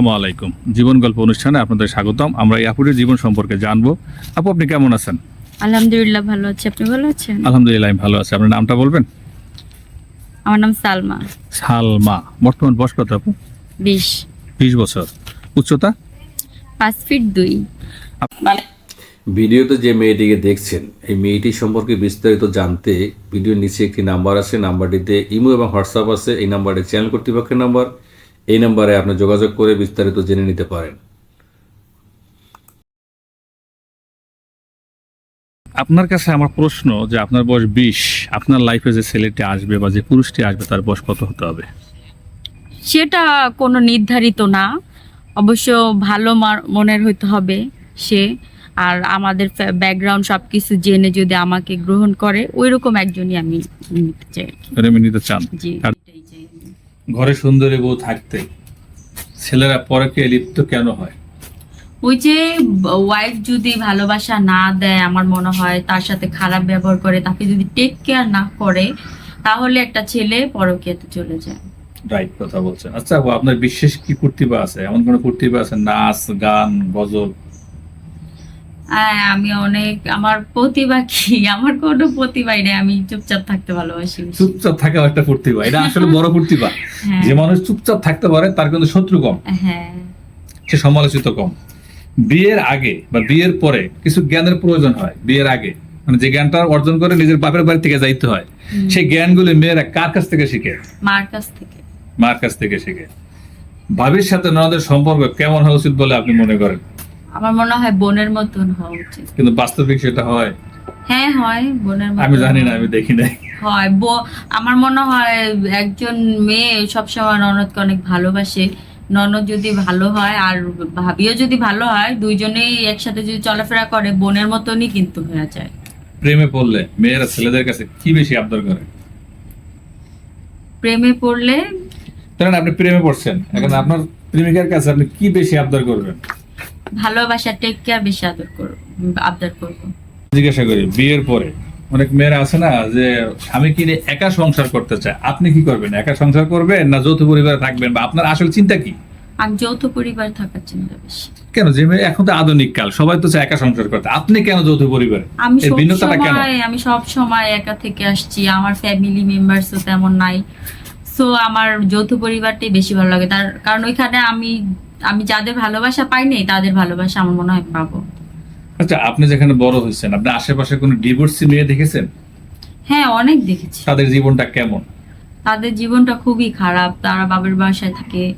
আসসালামু আলাইকুম। জীবন গল্প অনুষ্ঠানে আপনাদের স্বাগতম। আমরা এই আপুরের জীবন সম্পর্কে জানব। আপু আপনি কেমন আছেন? আলহামদুলিল্লাহ ভালো আছি। আপনি ভালো আছেন? আলহামদুলিল্লাহ আমি ভালো আছি। আপনার নামটা বলবেন? আমার নাম সালমা। সালমা। বর্তমান বয়স কত আপু? বিশ। বিশ বছর। উচ্চতা? পাঁচ ফিট দুই। ভিডিওতে যে মেয়েটিকে দেখছেন এই মেয়েটি সম্পর্কে বিস্তারিত জানতে ভিডিওর নিচে একটি নাম্বার আছে নাম্বারটিতে ইমো এবং হোয়াটসঅ্যাপ আছে। এই নাম্বারটি চ্যানেল কর্তৃপক্ষের নাম্বার। এই নাম্বারে আপনি যোগাযোগ করে বিস্তারিত জেনে নিতে পারেন। আপনার কাছে আমার প্রশ্ন যে আপনার বয়স বিশ আপনার লাইফে যে ছেলেটি আসবে বা যে পুরুষটি আসবে তার বয়স কত হতে হবে? সেটা কোনো নির্ধারিত না। অবশ্য ভালো মনের হইতে হবে সে। আর আমাদের ব্যাকগ্রাউন্ড সব কিছু জেনে যদি আমাকে গ্রহণ করে ওই রকম একজনই আমি নিতে চাই। নিতে চান? জি আর- এটাই চাই আমি। ঘরে সুন্দরী বউ থাকতে ছেলেরা পরকে লিপ্ত কেন হয়? ওই যে ওয়াইফ যদি ভালোবাসা না দেয় আমার মনে হয় তার সাথে খারাপ ব্যবহার করে তাকে যদি টেক কেয়ার না করে তাহলে একটা ছেলে পরকীয়াতে চলে যায়। রাইট কথা বলছেন। আচ্ছা আপু আপনার বিশেষ কি প্রতিভা আছে? এমন কোনো প্রতিভা আছে? নাচ গান গজল? আমি অনেক আমার প্রতিভা কি? আমার কোনো প্রতিভাই নেই আমি চুপচাপ থাকতে ভালোবাসি চুপচাপ থাকা একটা প্রতিভা এটা আসলে বড় প্রতিভা। হ্যাঁ। যে মানুষ চুপচাপ থাকতে পারে তার কিন্তু শত্রু কম। হ্যাঁ। সে সমালোচিত কম। বিয়ের আগে বা বিয়ের পরে কিছু জ্ঞানের প্রয়োজন হয় বিয়ের আগে। মানে যে জ্ঞানটা অর্জন করে নিজের বাপের বাড়ি থেকে যাইতে হয়। সেই জ্ঞানগুলি মেয়েরা কার কাছ থেকে শিখে? মার কাছ থেকে। মার কাছ থেকে শিখে। ভাবির সাথে ননদের সম্পর্ক কেমন হওয়া উচিত বলে আপনি মনে করেন? আমার মনে হয় বোনের মতন হওয়া উচিত। কিন্তু বাস্তবিক সেটা হয়। হ্যাঁ হয় বোনের আমি জানি না আমি দেখি নাই। হয় আমার মনে হয় একজন মেয়ে সবসময় ননদকে অনেক ভালোবাসে। ননদ যদি ভালো হয় আর ভাবিও যদি ভালো হয় দুইজনেই একসাথে যদি চলাফেরা করে বোনের মতনই কিন্তু হয়ে যায়। প্রেমে পড়লে মেয়েরা ছেলেদের কাছে কি বেশি আবদার করে? প্রেমে পড়লে ধরেন আপনি প্রেমে পড়ছেন। এখন আপনার প্রেমিকার কাছে আপনি কি বেশি আবদার করবেন? ভালোবাসা টেক কেয়ার বেশি আদর করব আবদার করব। জিজ্ঞাসা করি বিয়ের পরে? অনেক মেয়েরা আছে না যে স্বামী কিনে একা সংসার করতে চায় আপনি কি করবেন? একা সংসার করবেন না যৌথ পরিবারে থাকবেন? বা আপনার আসল চিন্তা কি? আমি যৌথ পরিবার থাকার চিন্তা বেশি। কেন? যে মেয়ে এখন তো আধুনিক কাল সবাই তো চায় একা সংসার করতে। আপনি কেন যৌথ পরিবারে? আমি ভিন্নতাটা কেন? আমি সব সময় একা থেকে আসছি আমার ফ্যামিলি মেম্বারসও তেমন নাই। সো আমার যৌথ পরিবারটাই বেশি ভালো লাগে। তার কারণ ওইখানে আমি আমি যাদের ভালোবাসা পাই নাই তাদের ভালোবাসা আমার মনে হয় পাবো। আচ্ছা আপনি যেখানে বড় হয়েছেন আপনি আশেপাশে কোনো ডিভোর্সি মেয়ে দেখেছেন? হ্যাঁ অনেক দেখেছি। তাদের জীবনটা কেমন? তাদের জীবনটা খুবই খারাপ তারা বাবার বাসায় থাকে।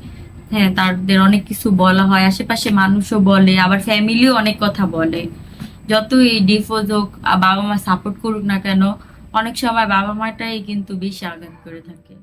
হ্যাঁ তাদের অনেক কিছু বলা হয় আশেপাশে মানুষও বলে আবার ফ্যামিলিও অনেক কথা বলে। যতই ডিফোজ হোক বাবা মা সাপোর্ট করুক না কেন অনেক সময় বাবা মাটাই কিন্তু বেশি আঘাত করে থাকে।